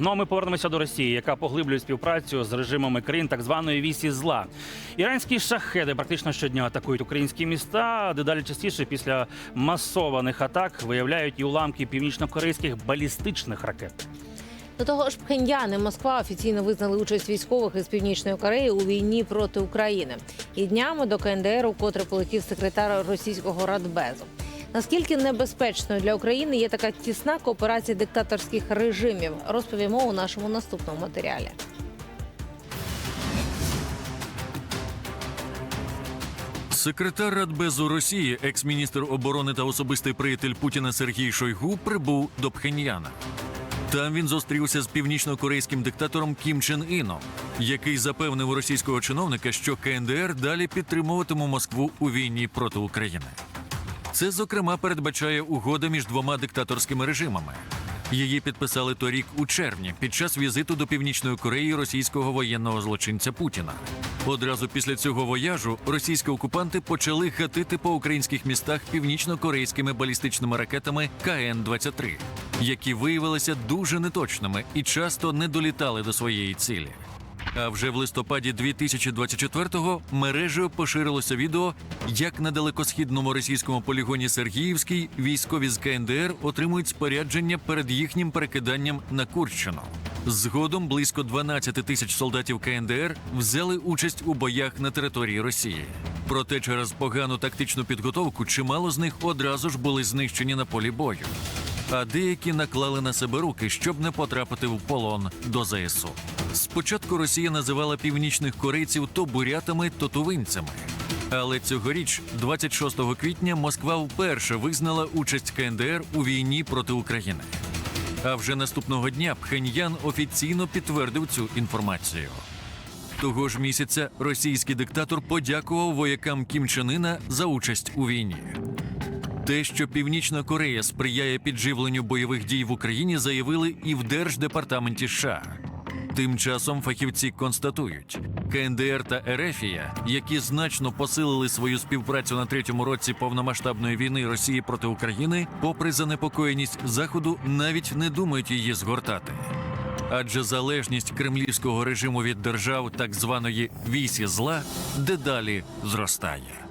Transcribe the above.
Ну а ми повернемося до Росії, яка поглиблює співпрацю з режимами країн так званої вісі зла. Іранські шахеди практично щодня атакують українські міста. Дедалі частіше після масованих атак виявляють і уламки північно-корейських балістичних ракет. До того ж, Пхеньян і Москва офіційно визнали участь військових із північної Кореї у війні проти України. І днями до КНДР укотре полетів секретар російського радбезу. Наскільки небезпечною для України є така тісна кооперація диктаторських режимів, розповімо у нашому наступному матеріалі. Секретар Радбезу Росії, екс-міністр оборони та особистий приятель Путіна Сергій Шойгу прибув до Пхеньяна. Там він зустрівся з північно-корейським диктатором Кім Чен Іном, який запевнив російського чиновника, що КНДР далі підтримуватиме Москву у війні проти України. Це, зокрема, передбачає угода між двома диктаторськими режимами. Її підписали торік у червні під час візиту до Північної Кореї російського воєнного злочинця Путіна. Одразу після цього вояжу російські окупанти почали гатити по українських містах північно-корейськими балістичними ракетами КН-23, які виявилися дуже неточними і часто не долітали до своєї цілі. А вже в листопаді 2024-го мережею поширилося відео, як на далекосхідному російському полігоні Сергіївський військові з КНДР отримують спорядження перед їхнім перекиданням на Курщину. Згодом близько 12 тисяч солдатів КНДР взяли участь у боях на території Росії. Проте через погану тактичну підготовку чимало з них одразу ж були знищені на полі бою а деякі наклали на себе руки, щоб не потрапити в полон до ЗСУ. Спочатку Росія називала північних корейців то бурятами, то тувинцями. Але цьогоріч, 26 квітня, Москва вперше визнала участь КНДР у війні проти України. А вже наступного дня Пхеньян офіційно підтвердив цю інформацію. Того ж місяця російський диктатор подякував воякам Кім Чен Іна за участь у війні. Те, що Північна Корея сприяє підживленню бойових дій в Україні, заявили і в Держдепартаменті США. Тим часом фахівці констатують, КНДР та Ерефія, які значно посилили свою співпрацю на третьому році повномасштабної війни Росії проти України, попри занепокоєність Заходу, навіть не думають її згортати. Адже залежність кремлівського режиму від держав так званої вісі зла дедалі зростає.